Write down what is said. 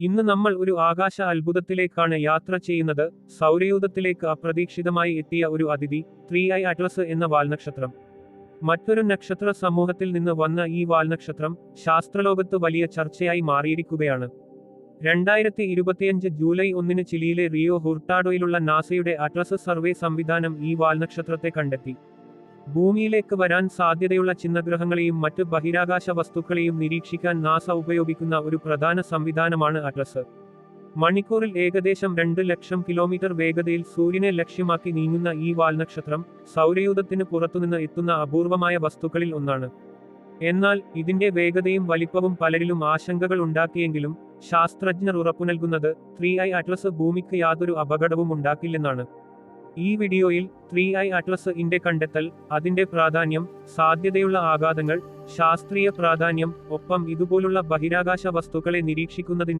ഇന്ന് നമ്മൾ ഒരു ആകാശ അത്ഭുതത്തിലേക്കാണ് യാത്ര ചെയ്യുന്നത്. സൗരയൂഥത്തിലേക്ക് അപ്രതീക്ഷിതമായി എത്തിയ ഒരു അതിഥി ത്രീ ഐ അറ്റ്ലസ് എന്ന വാൽനക്ഷത്രം. മറ്റൊരു നക്ഷത്ര സമൂഹത്തിൽ നിന്ന് വന്ന ഈ വാൽനക്ഷത്രം ശാസ്ത്രലോകത്ത് വലിയ ചർച്ചയായി മാറിയിരിക്കുകയാണ്. രണ്ടായിരത്തി ഇരുപത്തിയഞ്ച് ജൂലൈ ഒന്നിന് ചിലിയിലെ റിയോ ഹുർട്ടാഡോയിലുള്ള നാസയുടെ അറ്റ്ലസ് സർവേ സംവിധാനം ഈ വാൽനക്ഷത്രത്തെ കണ്ടെത്തി. ഭൂമിയിലേക്ക് വരാൻ സാധ്യതയുള്ള ചിഹ്നഗ്രഹങ്ങളെയും മറ്റ് ബഹിരാകാശ വസ്തുക്കളെയും നിരീക്ഷിക്കാൻ നാസ ഉപയോഗിക്കുന്ന ഒരു പ്രധാന സംവിധാനമാണ് അറ്റ്ലസ്. മണിക്കൂറിൽ ഏകദേശം രണ്ട് ലക്ഷം കിലോമീറ്റർ വേഗതയിൽ സൂര്യനെ ലക്ഷ്യമാക്കി നീങ്ങുന്ന ഈ വാൽനക്ഷത്രം സൗരയൂഥത്തിന് പുറത്തുനിന്ന് എത്തുന്ന അപൂർവമായ വസ്തുക്കളിൽ ഒന്നാണ്. എന്നാൽ ഇതിന്റെ വേഗതയും വലിപ്പവും പലരിലും ആശങ്കകൾ ഉണ്ടാക്കിയെങ്കിലും ശാസ്ത്രജ്ഞർ ഉറപ്പു നൽകുന്നത് ത്രീ ഐ അറ്റ്ലസ് ഭൂമിക്ക് യാതൊരു അപകടവും ഉണ്ടാക്കില്ലെന്നാണ്. ഈ വീഡിയോയിൽ ത്രീ ഐ അറ്റ്ലസ് ഇന്റെ കണ്ടെത്തൽ അതിന്റെ പ്രാധാന്യം സാധ്യതയുള്ള ആഘാതങ്ങൾ ശാസ്ത്രീയ പ്രാധാന്യം ഒപ്പം ഇതുപോലുള്ള ബഹിരാകാശ വസ്തുക്കളെ നിരീക്ഷിക്കുന്നതിന്